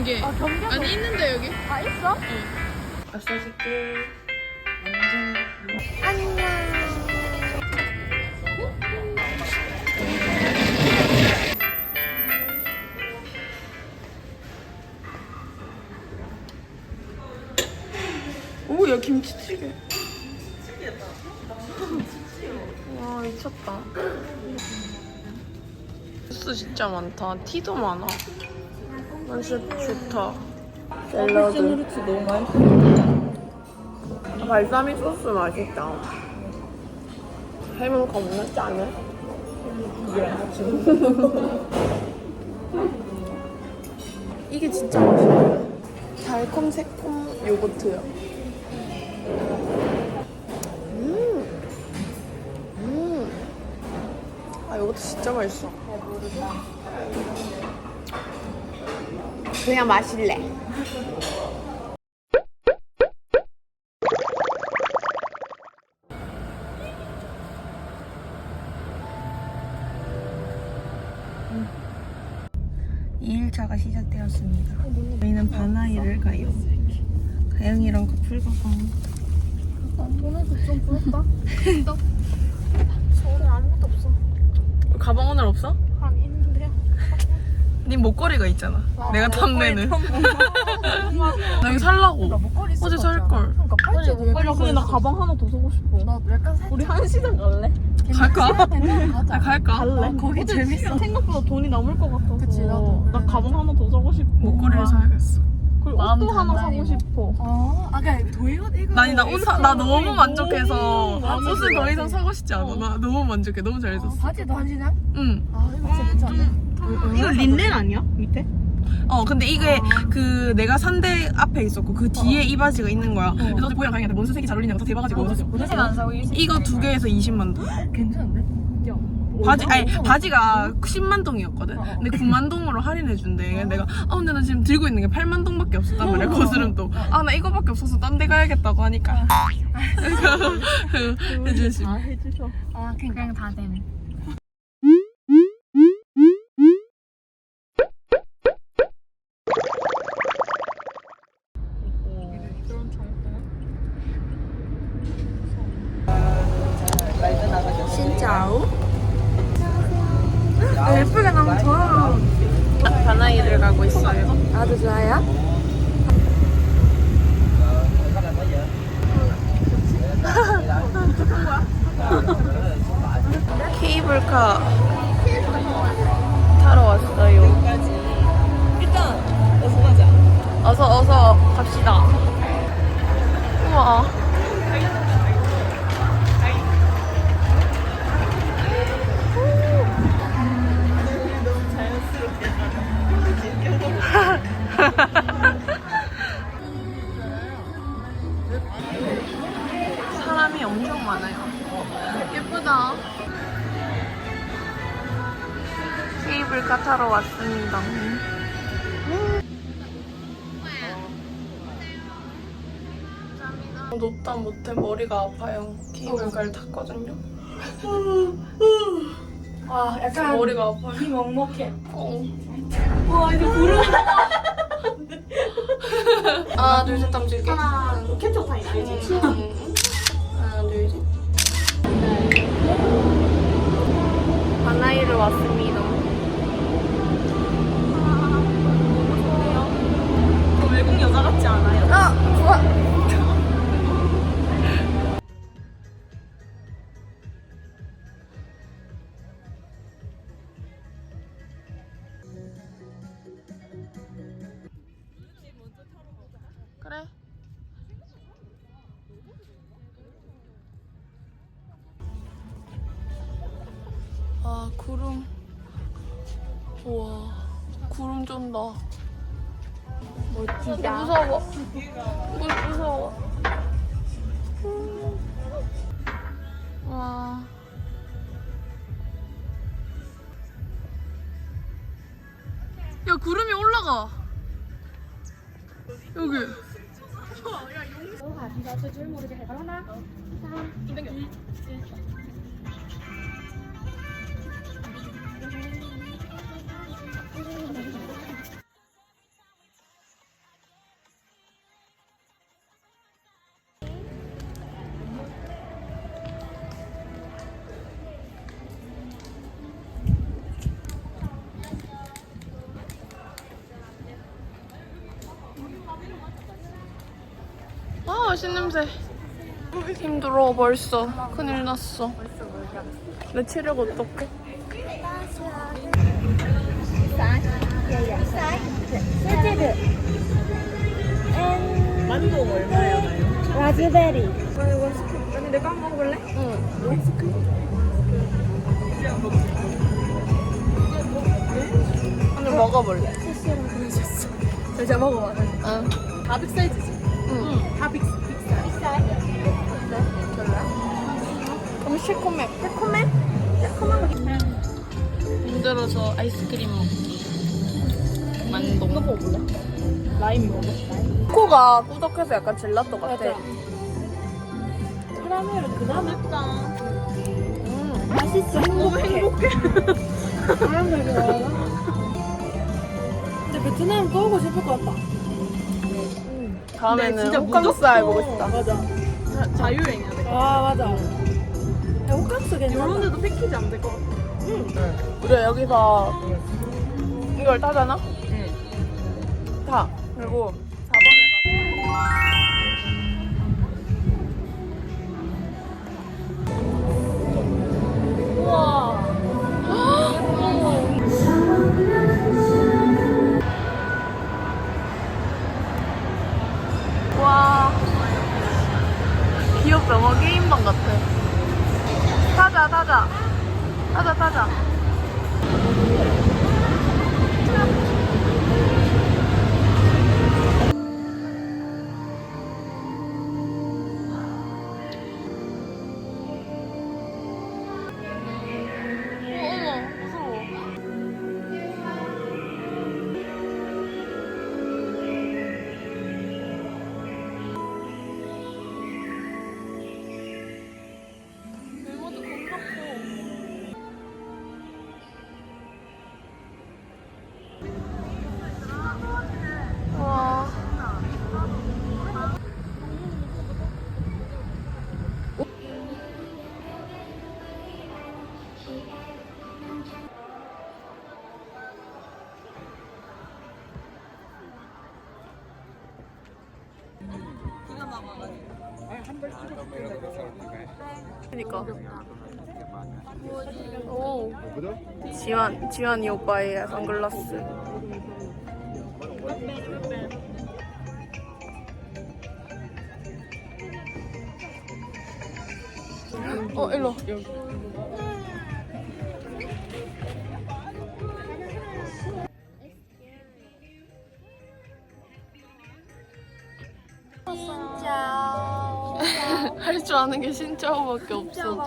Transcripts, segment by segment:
경계. 아 경계 아니 있는데 여기. 아 있어? 마사지게. 오, 야 김치찌개. 와 미쳤다. 소스 진짜 많다. 티도 많아. 맛이 좋다. 샐러드. 그렇지 너무 맛있어 발사믹 소스 맛있다. 해물 겁나 짜네. 이게 진짜 맛있네. 달콤 새콤 요거트요. 음, 음, 아 요거트 진짜 맛있어. 그냥 마실래. 이일차가 시작되었습니다. 저희는 바나이를 가요. 가영이랑 커플 가방. 오늘도 좀 부럽다 진짜 오늘 아무것도 없어. 가방 오늘 없어? 네 목걸이가 있잖아. 내가 탐내는. 나 이거 살라고. 목걸이 어제 살 걸. 그러니까 팔찌 목걸이 근데 나 가방 하나 더 사고 싶어. 나 약간 살짝 우리 한시장 갈래? 갈까? 가자 아, 갈까? 갈래? 거기 재밌어. 생각보다 돈이 남을 것 같아서. 그치, 나도. 나 가방 하나 더 사고 싶어. 목걸이를 사야겠어. 그리고 옷도 하나 사고 싶어. 아, 아 그냥 도이옷 이거 나, 나, 옷, 사, 나 너무 만족해서 옷은 더. 이상 사고 싶지 않아. 나 너무 만족해. 너무 잘 아, 해줬어. 바지도 한지냐? 응. 아 이거 진짜 괜찮네 이거 린넨 아니야? 밑에? 어, 근데 이게 그 내가 산대 앞에 있었고 그 뒤에 이 바지가 있는 거야. 그래서 어제 보이랑 가영이한테 뭔 색이 잘 어울리냐고 다 대봐가지고. 무슨 안 사고 이거 두 개에서 20만 동. 괜찮은데? 바지, 아니, 바지가 10만 동이었거든. 근데 9만 동으로 할인해 준대. 내가, 아, 근데 나 지금 들고 있는 게 8만 동밖에 없었단 말이야, 거스름 또. 아, 나 이거밖에 없어서 딴 데 가야겠다고 하니까. 해주시. 아 해주셔 아 그냥 다 됨. 진 높다 못해 머리가 아파요. 케이블카를 탔거든요. 아 약간 머리가 아파요. 이 먹먹해 어. 와 이거 부르 하나, 둘, 셋, 하면 줄게. 하나 캡처 타임 알지? 음. 하나, 둘, 셋. 바나이를 왔습니다. 외국 여자 같지 않아요? 아 좋아 구름 쫀다. 멋지다 무서워. 물 무서워. 음. 와. 야 구름이 올라가. 여기. 신냄새. 힘들어 벌써. 큰일 났어. 내 체력 어떡해? 만동 얼마야? 라즈베리. 아니 내가 한번 먹을래? 오늘 먹어볼래? 제가 먹어봐 응. 다 빅사이즈지? 응. 다 빅, 그럼 시커매. 시커매? 힘들어서 아이스크림 먹기. 만동. 이거 먹어볼래? 라임 먹어 코가 꾸덕해서 약간 젤라또 같아. 카라멜은 그나마 맵다 맛있어. 너무 행복해 사람들 좋아하나? 근데 베트남 또 오고 싶을 것 같다. 다음에는 호캉스알 보고 싶다. 맞아 자, 자유여행이야 아 맞아. 야, 호캉스 괜찮아. 이런 데도 패키지 안 될 것 같아 우리 여기서 이걸 타잖아? 응 타. 그리고 4번에 가 그니까. 오. 지환, 지환이 오빠의 선글라스. 어, 일로. 아는 게 신짜오밖에 없어.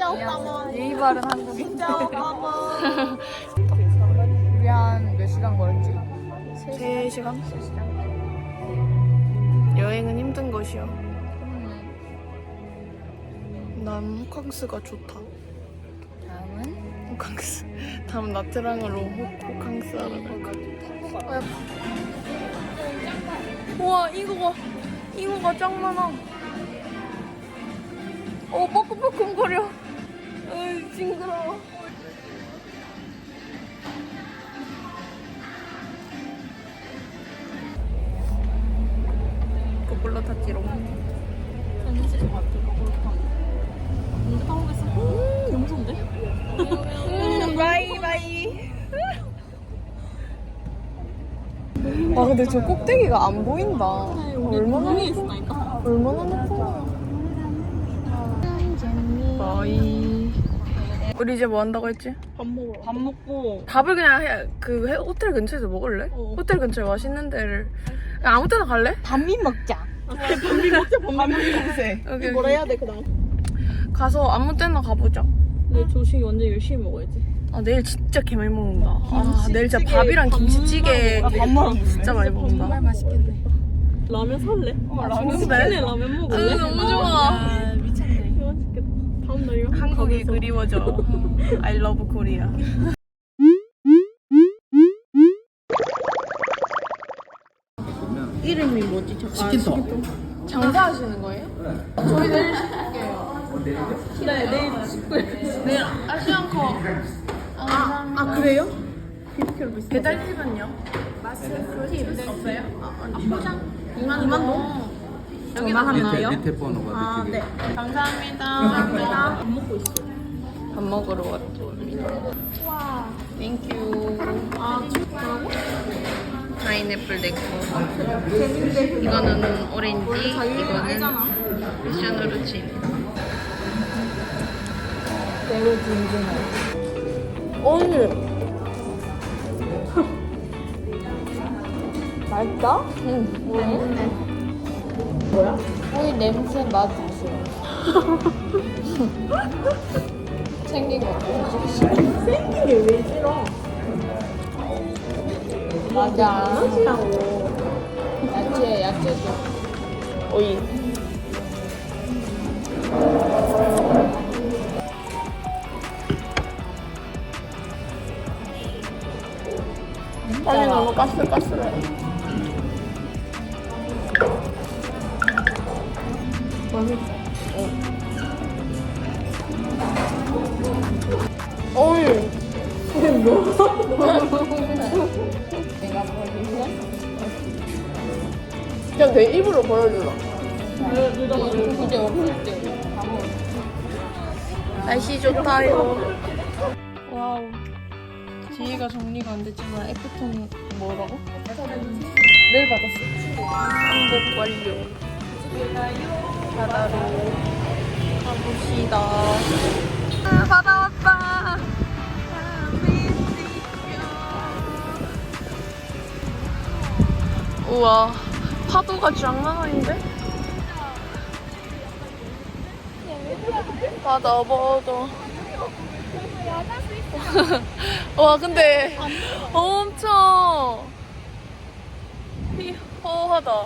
예의 바른 한국인. 우리 한 몇 시간 걸었지? 3시간? 여행은 힘든 것이요. 난 호캉스가 좋다. 다음은? 호캉스. 다음 나트랑으로 호, 호캉스 하러 갈 거야. 어, 야. 우와, 이거가, 이거가 짱 많아. 어, 뻐끔뻐끔거려. 어이, 징그러워. 거꾸로 탔지롱. 재밌을 것 같아 언제 타보겠어? 음 너무 좋은데? 음, 바이 바이. 아 근데 저 꼭대기가 안 보인다. 얼마나 위에 높은 얼마나 높은 바이. 우리 이제 뭐 한다고 했지? 밥 먹으러 밥 먹고 밥을 그냥 해, 그 해- 호텔 근처에서 먹을래? 어. 호텔 근처에 맛있는 데를 그냥 아무 때나 갈래? 반미 먹자 반미 먹자 반미 먹자 여기 뭐라 여기 해야 돼 그 다음? 가서 아무 때나 가보자. 내 조식이 완전 열심히 먹어야지 아 내일 진짜 개 많이 먹는다. 아 김치찌개 내일 진짜 밥이랑 김치찌개 밥만 먹어. 아, 밥만 먹어. 진짜 많이 먹는다. 정말 맛있겠네 라면 살래? 라면 치킨에 살래? 라면 먹을래? 아, 너무 좋아. 한국이. 그리워져. I love Korea. 이름이 뭐지? 저 치킨터. 장사하시는 거예요? 저희 내일 시킬게요. 네 내일 식구에 내일 아시안커. 아, 아 그래요? 배달 팁은요? 마스 팁 없어요? 아, 아니 포장 2만 2만 동. 전화하나요? 밑에, 밑에 번호가 아, 그쪽에. 네. 감사합니다. 감사합니다. 밥 먹고 있어. 밥 먹으러 왔습니다. 와. 땡큐. 아, 뭐라고? 파인애플 데코. 이거는 오렌지, 이거는 칩. 매우 든든해. 오늘. 맛있다? 응. 맛있네. 뭐야? 오이 냄새 맛있어. 생긴 거. 생긴 게 왜 싫어? 맞아. 야채, 야채도. 오이. 빨리 너무 까슬까슬해. 맛있어. 어이. 이게 뭐? 내가? 그냥 내 입으로 버려주라. 날씨 좋다요. 와우. 지혜가 정리가 안 됐지만 애프톤 뭐라고? 내일 받았어. 완료. 바다로 가봅시다. 아, 바다 왔다. 우와, 파도가 장난 아닌데? 바다 바다. 와 근데 엄청 허하다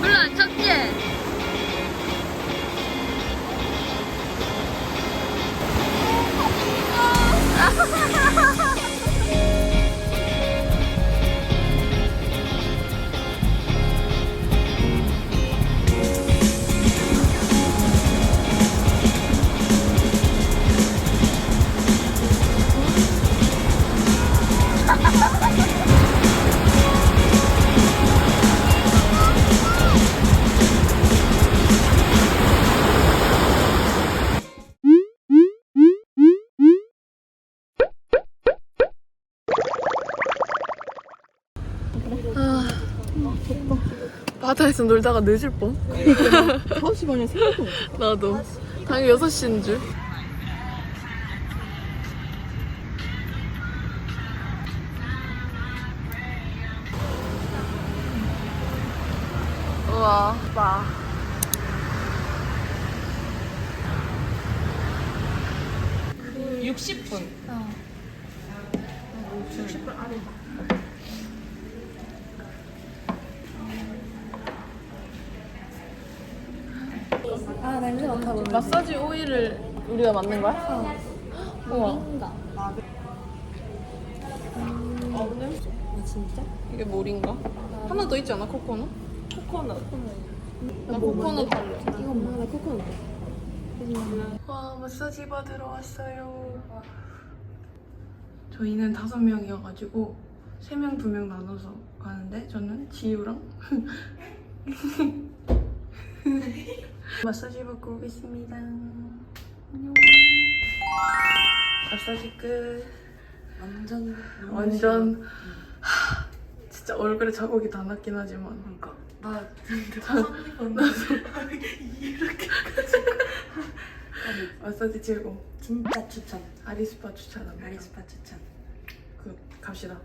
별로 안 쳤지? 바다에서 놀다가 늦을 뻔. 5시 반에 생각도 못 나도. 당연히 6시인 줄. 우와 봐 아, 냄새 맡아 보면. 마사지 오일을 우리가 맞는 거야? 우와 아, 진짜? 이게 뭘인가? 하나 더 있지 않아? 코코넛? 코코넛. 나 코코넛 할래 이거 뭐야? 나 코코넛. 와 마사지 받으러 왔어요. 저희는 다섯 명이어가지고 세 명 두 명 나눠서 가는데 저는 지우랑 마사지 받고 오겠습니다. 안녕. 마사지 끝. 완전. 완전 하, 진짜 얼굴에 자국이 다 났긴 하지만 그러니까. 나 마사지 최고. 진짜 추천. 아리스파 추천합니다. 아리스파 추천. 그 갑시다.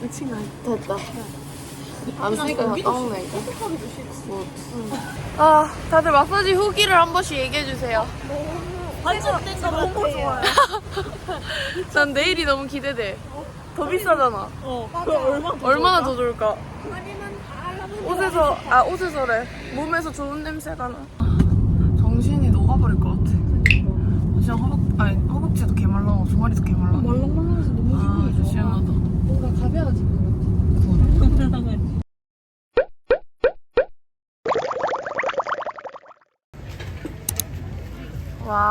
미친가 됐다. 안 쓰니까 다 따먹네 이거. 뭐. 아 다들 마사지 후기를 한 번씩 얘기해 주세요. 완전 나 너무 좋아요. 난 내일이 너무 기대돼. 더 비싸잖아. 어. 그 얼마? 얼마나 더 좋을까? 옷에서 아 옷에서래. 몸에서 좋은 냄새가 나. 정신이 녹아버릴 것 같아. 진짜 허벅 아니 허벅지도 개말라고 종아리도 개말라. 말랑말랑해서 너무 아. 시원하다. 뭔가 가벼워진 것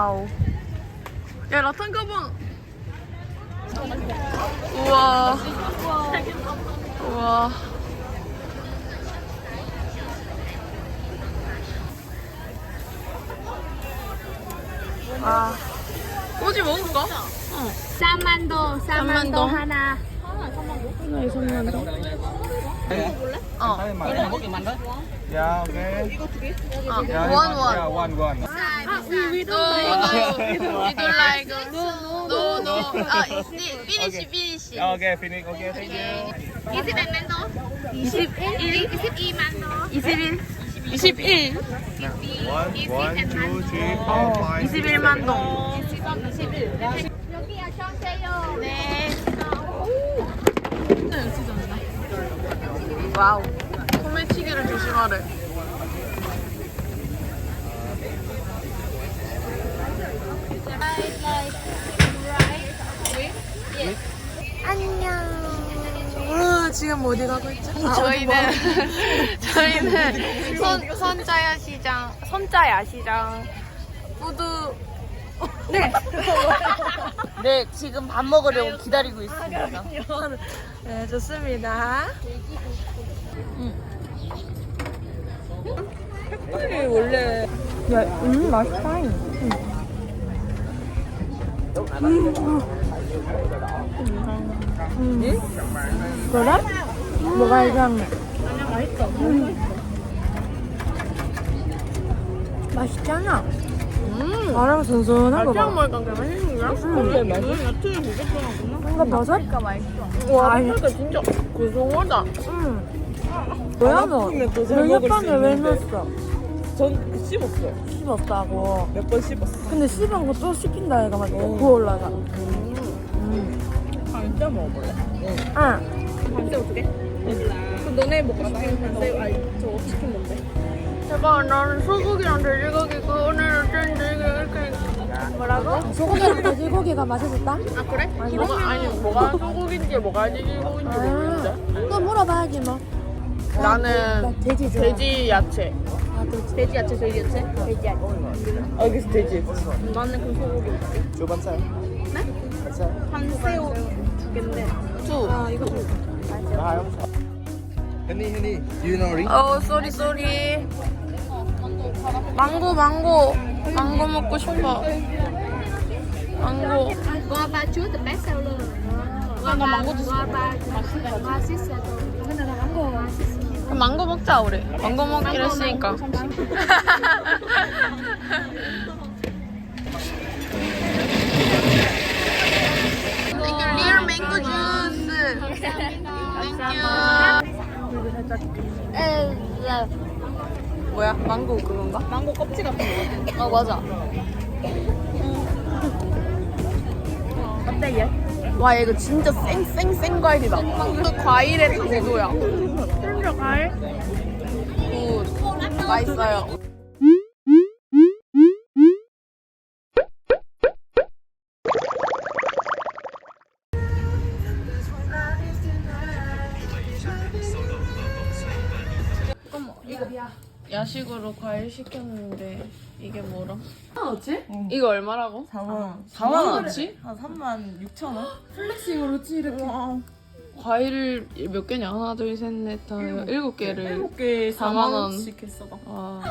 와우. 야 라탄 가방. 우와. 우와. 아. 꼬지 먹을까? 쌈만도, 쌈만도. 하나. 하나에 3만 원. 어. Yeah, okay. 아, Yeah, 원, 원. Yeah, one, one. No, no, we don't like. No, no. 아, finish, finish. Okay, finish. Okay, thank you. 21 만도. 21. 22 만도. 21. 21. One, one, two, three, four, five. 21만 동. 여기요, 주세요. 네. 진짜 진짜. 와우. 소매치기를 조심하래. 안녕. 지금 어디 가고 있죠? 저희는 저희는 선 선자야 시장 선자야 시장 푸드 네. 네, 지금 밥 먹으려고 기다리고 있습니다. 네, 좋습니다. 색깔이 원래 야, 음 맛있다. 음. 음. 그래? 뭐가 이상해? 맛있잖아. 음. 바람 선선한 거 봐. 먹으니까 맛있는 거야? 음. 야채를 무조건 뭔가 버섯가 맛있어. 와, 그러니까 진짜 고소하다. 음. 뭐야 너? 너 옆방에 왜 넣었어? 전 씹었어요. 씹었다고. 몇 번 씹었어. 근데 씹은 거 또 씹힌다 얘가 막 구워 올라가. 진짜 먹어볼래? 응. 반대 어떻게? 그럼 너네 먹고 싶은 반대 아니 저 치킨 뭔데? 제가 나는 소고기랑 돼지고기 그 오늘은 좀 되게 이렇게 뭐라고? 소고기랑 돼지고기가 맛있었다? 아 그래? 뭐가 아니 뭐가 소고기인지 뭐가 돼지고기인지 모르겠는데. 또 물어봐야지 뭐. 나는 나 돼지. 돼지 야채. 아, 돼지. 야채, 돼지 야채? 돼지 야채. 아, 여기서 돼지. 나는 그럼 소고기. Bánh sao? Bánh sao? 한새우 두 개인데. 투. 아, 이거 좀. Do you know Ring? 어 쏘리 쏘리. 망고 망고 망고 먹고 싶어. 망고. Guava chuối the best seller. Guava, guava, guava sister. 근데 나 망고 그럼 망고 먹자 우리. 망고 먹기로 했으니까. 리얼 망고 주스. 땡큐. 뭐야? 망고 그건가? 망고 껍질 같은 거. 어 맞아. 어때, 얘? 와 이거 진짜 쌩쌩쌩 과일이다. 그 과일의 강도야. 진짜 과일? 굿. 맛있어요. 어머 이거 야식으로 과일 시켰는데 이게 뭐라? 어찌? 이거 얼마라고? 4만 4만 원어치? 한 3만 6천 원? 플렉싱으로 찌르게. 과일을 몇 개냐? 하나, 둘, 셋, 넷, 다섯, 일곱 개를 일곱 개 4만 4만 원씩 했어. 나. 아,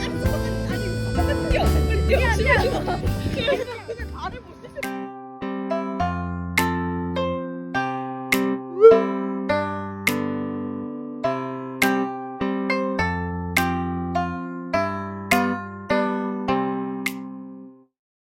아니, 아니, 아니, 빨리 뛰어, 빨리 뛰어. 신발 신어.